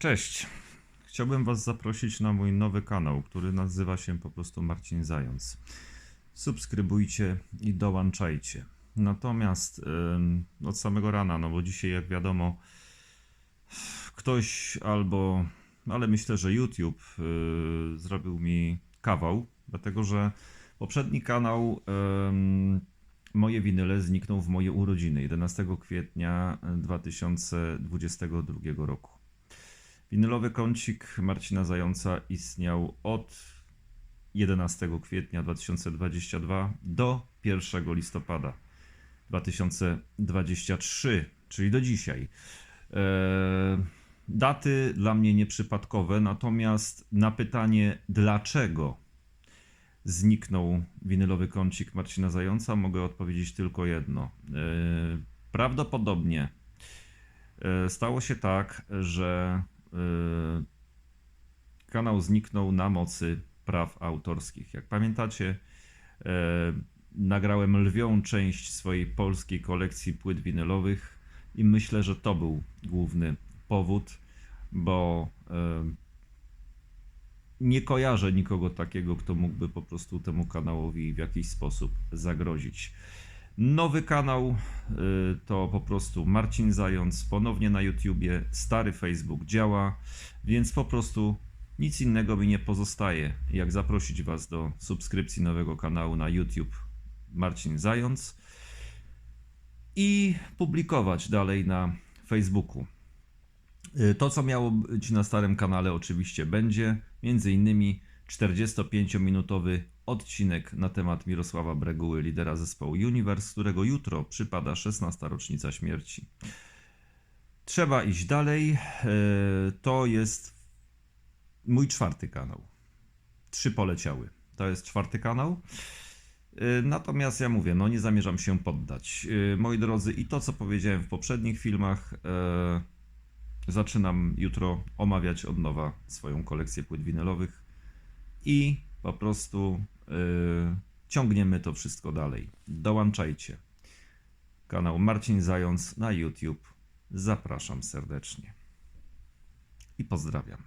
Cześć. Chciałbym Was zaprosić na mój nowy kanał, który nazywa się po prostu Marcin Zając. Subskrybujcie i dołączajcie. Natomiast ym, od samego rana, no bo dzisiaj, jak wiadomo, ktoś albo, ale myślę, że YouTube y, zrobił mi kawał, dlatego że poprzedni kanał ym, Moje winyle zniknął w moje urodziny 11 kwietnia 2022 roku. Winylowy kącik Marcina Zająca istniał od 11 kwietnia 2022 do 1 listopada 2023, czyli do dzisiaj. Eee, daty dla mnie nieprzypadkowe, natomiast na pytanie dlaczego zniknął winylowy kącik Marcina Zająca, mogę odpowiedzieć tylko jedno. Eee, Prawdopodobnie e, stało się tak, że e, kanał zniknął na mocy praw autorskich. Jak pamiętacie, e, nagrałem lwią część swojej polskiej kolekcji płyt winylowych i myślę, że to był główny powód, bo e, nie kojarzę nikogo takiego, kto mógłby po prostu temu kanałowi w jakiś sposób zagrozić. Nowy kanał y, to po prostu Marcin Zając, ponownie na YouTubie, stary Facebook działa, więc po prostu nic innego mi nie pozostaje, jak zaprosić Was do subskrypcji nowego kanału na YouTube Marcin Zając i publikować dalej na Facebooku. Y, To, co miało być na starym kanale, oczywiście będzie. Między innymi 45-minutowy odcinek na temat Mirosława Breguły, lidera zespołu Universe, którego jutro przypada 16. rocznica śmierci. Trzeba iść dalej. Y, To jest mój czwarty kanał. Trzy poleciały. To jest czwarty kanał. Y, Natomiast ja mówię, no nie zamierzam się poddać. Y, Moi drodzy, i to co powiedziałem w poprzednich filmach, e, zaczynam jutro omawiać od nowa swoją kolekcję płyt winylowych i po prostu y, ciągniemy to wszystko dalej. Dołączajcie. Kanał Marcin Zając na YouTube. Zapraszam serdecznie. I pozdrawiam.